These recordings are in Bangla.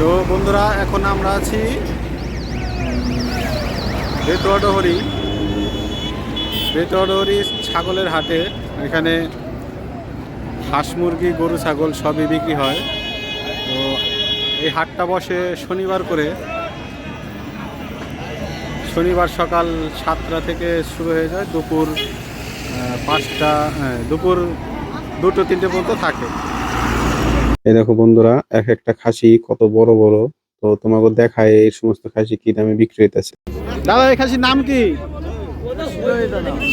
তো বন্ধুরা, এখন আমরা আছি বেতোয়াডহরি। বেতোয়াডহরি ছাগলের হাটে। এখানে হাঁস মুরগি, গরু, ছাগল সবই বিক্রি হয়। তো এই হাটটা বসে শনিবার করে। শনিবার সকাল সাতটা থেকে শুরু হয়ে যায়। দুপুর পাঁচটা দুপুর দুটো, তিনটে পর্যন্ত থাকে। এই দেখো বন্ধুরা, এক একটা খাসি কত বড় বড়। তো তোমাকে দেখায় এই সমস্ত খাসি কি দামে বিক্রি হইতেছে। দাদা, এই খাসির নাম কি?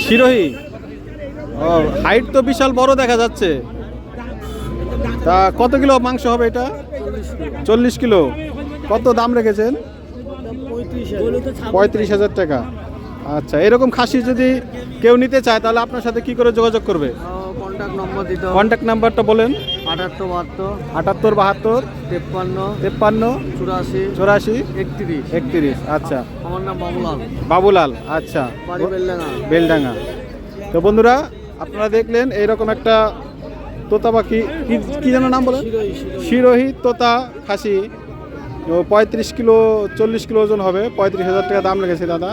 শিরোহী। ও হাইট তো বিশাল বড় দেখা যাচ্ছে। তা কত কিলো মাংস হবে এটা? চল্লিশ কিলো। কত দাম রেখেছেন? পঁয়ত্রিশ হাজার টাকা। আচ্ছা এরকম খাসি যদি কেউ নিতে চায় তাহলে আপনার সাথে কি করে যোগাযোগ করবে? কন্ট্যাক্ট নম্বর দিতে কন্ট্যাক্ট নাম্বারটা বলেন। আটাত্তর বাহাত্তর। আটাত্তর বাহাত্তর। তেপ্পান্ন। তেপ্পান্ন। চুরাশি। চৌরাশি। একত্রিশ। একত্রিশ আচ্ছা। আমার নাম বাবুলাল। বাবুলাল আচ্ছা। বেলডাঙ্গা। তো বন্ধুরা আপনারা দেখলেন এইরকম একটা তোতা পাখি। কি কি যেন নাম বলেন? শিরোহি তোতা খাসি। ও পঁয়ত্রিশ কিলো চল্লিশ কিলো ওজন হবে। পঁয়ত্রিশ হাজার টাকা দাম লেগেছে দাদা।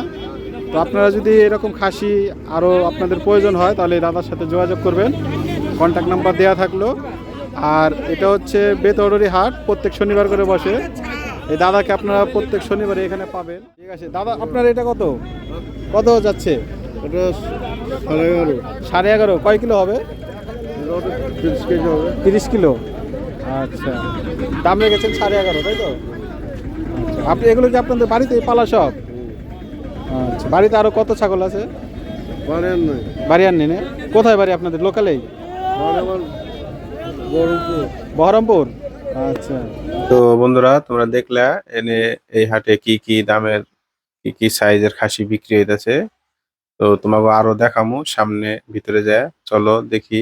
তো আপনারা যদি এরকম খাসি আরও আপনাদের প্রয়োজন হয় তাহলে দাদার সাথে যোগাযোগ করবেন। কন্ট্যাক্ট নাম্বার দেওয়া থাকল। আর এটা হচ্ছে বেতরডি হাট প্রত্যেক শনিবার করে বসে। এই দাদাকে আপনারা প্রত্যেক শনিবারে এখানে পাবেন। ঠিক আছে দাদা আপনার এটা কত? কত যাচ্ছে? এটা সাড়ে এগারো। সাড়ে এগারো। কয় কিলো হবে? তিরিশ কেজি হবে। তিরিশ কিলো। আচ্ছা। দাম রেখেছেন সাড়ে এগারো তাই তো? আচ্ছা। আপনি এগুলো কি আপনাদের বাড়িতে পালা সব? আচ্ছা বাড়িতে আরও কত ছাগল আছে? বাড়ি আর নেনে কোথায় বাড়ি আপনাদের? লোকালেই? বাড়ে আমার বড়পুর বহরমপুর? আচ্ছা। তো বন্ধুরা তোমরা দেখলা এনে এই হাটে কি কি দামের কি কি সাইজের খাসি বিক্রি হইতেছে। তো তোমাকে আরও দেখামু সামনে ভিতরে যায়। চলো দেখি।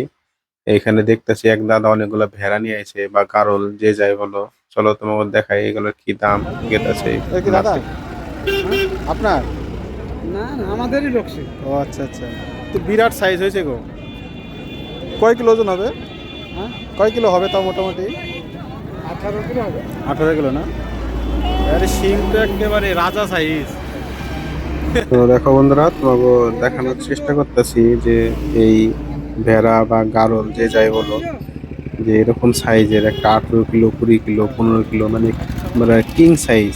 এইখানে দেখতেছি এক দাদা অনেকগুলো ভেড়া নিয়ে আইছে বা কারল যে যাই বলো। চলো তোমাকে দেখাই এগুলোর কি দাম গেতেছে দাদা? আপনার? না না আমাদেরই লোক সে। ও আচ্ছা আচ্ছা। তো বিরাট সাইজ হয়েছে গো। কয় কিলো ওজন হবে? হ্যাঁ? কয় কিলো হবে তাও মোটামুটি? আঠারো কিলো হবে। আঠারো কিলো না? আরে শিং তো একেবারে রাজা সাইজ তো দেখো বন্ধুরা তোমাকে দেখানোর চেষ্টা করতেছি যে এই ভেড়া বা গারল যে যাই বলো যে এরকম সাইজের একটা আঠেরো কিলো কুড়ি কিলো পনেরো কিলো মানে মানে কিং সাইজ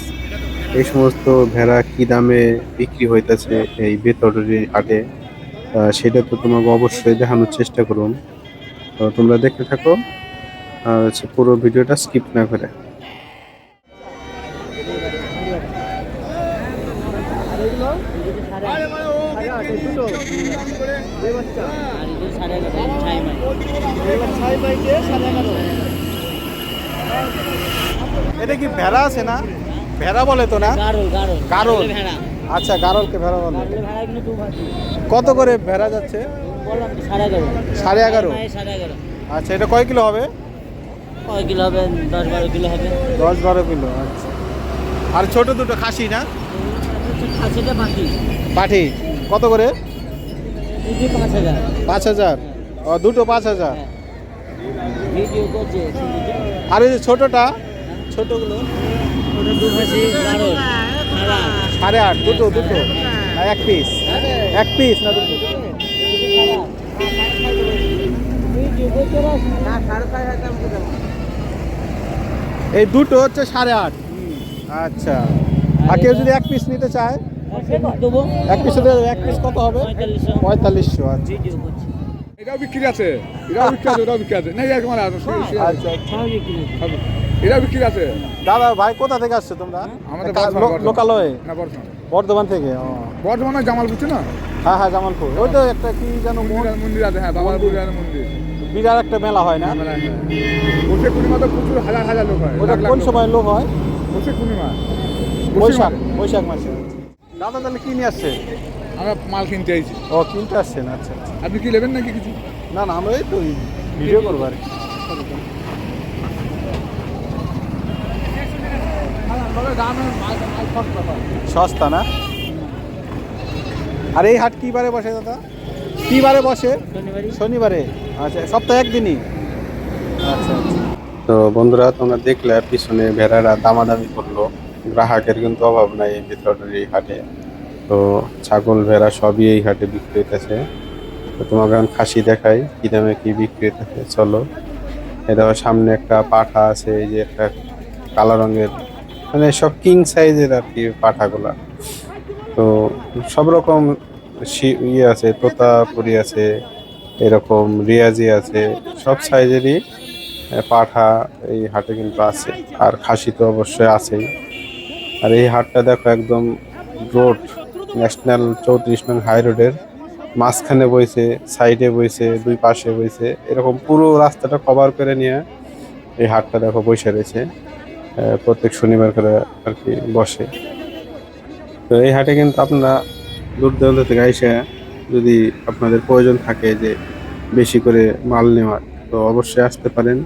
এই সমস্ত ভেড়া কি দামে বিক্রি হইতেছে এই বেতরের হাটে সেটা তো তোমাকে অবশ্যই দেখানোর চেষ্টা করুন। তোমরা দেখতে থাকো, আর হচ্ছে পুরো ভিডিওটা স্কিপ না করে। এটা কি ভেড়া আছে না? ভেড়া বলে তো না? গারল আচ্ছা গারলকে ভেড়া বলে। কত করে ভেড়া যাচ্ছে? সাড়ে এগারো। সাড়ে এগারো? আচ্ছা এটা কয় কিলো হবে? কয় কিলো হবে? দশ বারো কিলো হবে। দশ বারো কিলো আচ্ছা। আর ছোট দুটো খাসি না? খাসিটা বাকি পাঠি কত করে? পাঁচ হাজার। দুটো পাঁচ হাজার। হ্যাঁ। আর এই যে ছোটটা? ছোটগুলো সাড়ে আট দুটো দুটো। এক পিস এক পিস না দুটো? এই দুটো হচ্ছে সাড়ে আট। আচ্ছা। আর কেউ যদি এক পিস নিতে চায়? এক পিস এক পিস কত হবে? পঁয়তাল্লিশশো আচ্ছা। এটাও বিক্রি আছে। এটাও বিক্রি আছে ওটাও বিক্রি আছে। না এক মানে আচ্ছা। এটাও বিক্রি আছে। দাদা ভাই কোথা থেকে আসছো তোমরা? আমাদের। লোকালয়ে? না বর্ধমান। বর্ধমান থেকে ও। বর্ধমানে জামাল বুঝছ না হ্যাঁ হ্যাঁ জামালপুর। ওই তো একটা কি যেন মন্দির- আছে হ্যাঁ বাবার মন্দির। বিরাট একটা মেলা হয় না? মেলা, হ্যাঁ। পূর্ণিমা তো প্রচুর হাজার হাজার লোক হয় ওটা কোন সময় লোক হয়? বসে পূর্ণিমা। বৈশাখ বৈশাখ মাসে। দাদা তাহলে কি নিয়ে আসছে? আমরা মাল কিনতে চাইছি ও কিনতে আসছেন আচ্ছা আচ্ছা। আপনি কি নেবেন নাকি কিছু? না না আমরা এই তো ভিডিও করব আর কি। সস্তা না? আর এই হাট কি বারে বসে দাদা? কি বারে বসে? শনিবারে। আচ্ছা সপ্তাহে একদিনই? আচ্ছা আচ্ছা। তো বন্ধুরা তোমরা দেখলে পিছনে ভেড়ারা দামাদামি করল। গ্রাহকের কিন্তু অভাব নাই এই ভিতরের এই হাটে। তো ছাগল ভেড়া সবই এই হাটে বিক্রি হইতেছে। তো তোমাকে এখন খাসি দেখাই কী দামে কী বিক্রি হইতেছে চলো। দেখো সামনে একটা পাঠা আছে এই যে একটা কালো রঙের মানে সব কিং সাইজের আর কি পাঠাগুলা। তো সব রকম ইয়ে আছে, তোতাপুরি আছে, এরকম রিয়াজি আছে, সব সাইজেরই পাঠা এই হাটে কিন্তু আছে। আর খাসি তো অবশ্যই আছেই। আর এই হাটটা দেখো একদম রোড ন্যাশনাল চৌত্রিশ নং হাই রোডের মাঝখানে বইছে সাইডে বইছে, দুই পাশে বইছে। এরকম পুরো রাস্তাটা কভার করে নিয়ে এই হাটটা দেখো বসে রয়েছে। প্রত্যেক শনিবার করে আর কি বসে। তো এই হাটে কিন্তু আপনারা দূর দূরান্ত থেকে এসে যদি আপনাদের প্রয়োজন থাকে যে বেশি করে মাল নেওয়ার, তো অবশ্যই আসতে পারেন।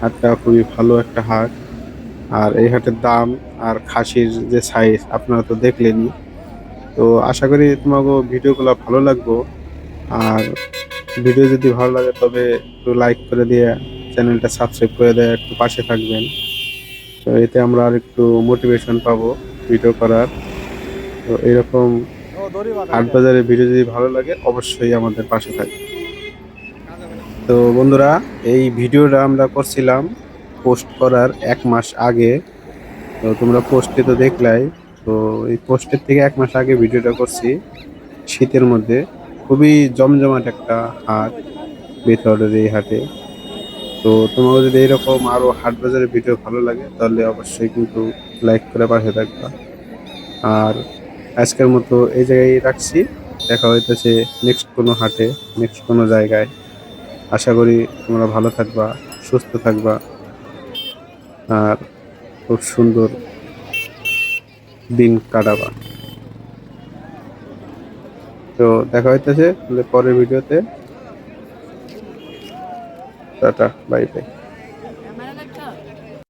হাটটা খুবই ভালো একটা হাট। আর এই হাটের দাম আর খাসির যে সাইজ আপনারা তো দেখলেনই। তো আশা করি তোমাকে ভিডিওগুলো ভালো লাগবো। আর ভিডিও যদি ভালো লাগে তবে একটু লাইক করে দিয়ে চ্যানেলটা সাবস্ক্রাইব করে দেয় একটু পাশে থাকবেন। তো এতে আমরা আর একটু মোটিভেশন পাবো ভিডিও করার। তো এরকম হাট বাজারের ভিডিও যদি ভালো লাগে, অবশ্যই আমাদের পাশে থাকবে। তো বন্ধুরা, এই ভিডিওটা আমরা করছিলাম পোস্ট করার এক মাস আগে। তো তোমরা পোস্টে তো দেখলাই, তো এই পোস্টের থেকে এক মাস আগে ভিডিওটা করছি শীতের মধ্যে। খুবই জমজমাট একটা হাট বেথরের এই হাটে। তো তোমাকে যদি এরকম আরও হাট বাজারের ভিডিও ভালো লাগে, তাহলে অবশ্যই কিন্তু লাইক করে পাশে থাকবা। আর আজকের মতো এই জায়গায় রাখছি। দেখা হইতেছে নেক্সট কোনো হাটে নেক্সট কোনো জায়গায়। আশা করি তোমরা ভালো থাকবা, সুস্থ থাকবা। আর খুব সুন্দর দিন কাটাবা। তো দেখা হইতেছে তাহলে পরের ভিডিওতে। Tata bye bye.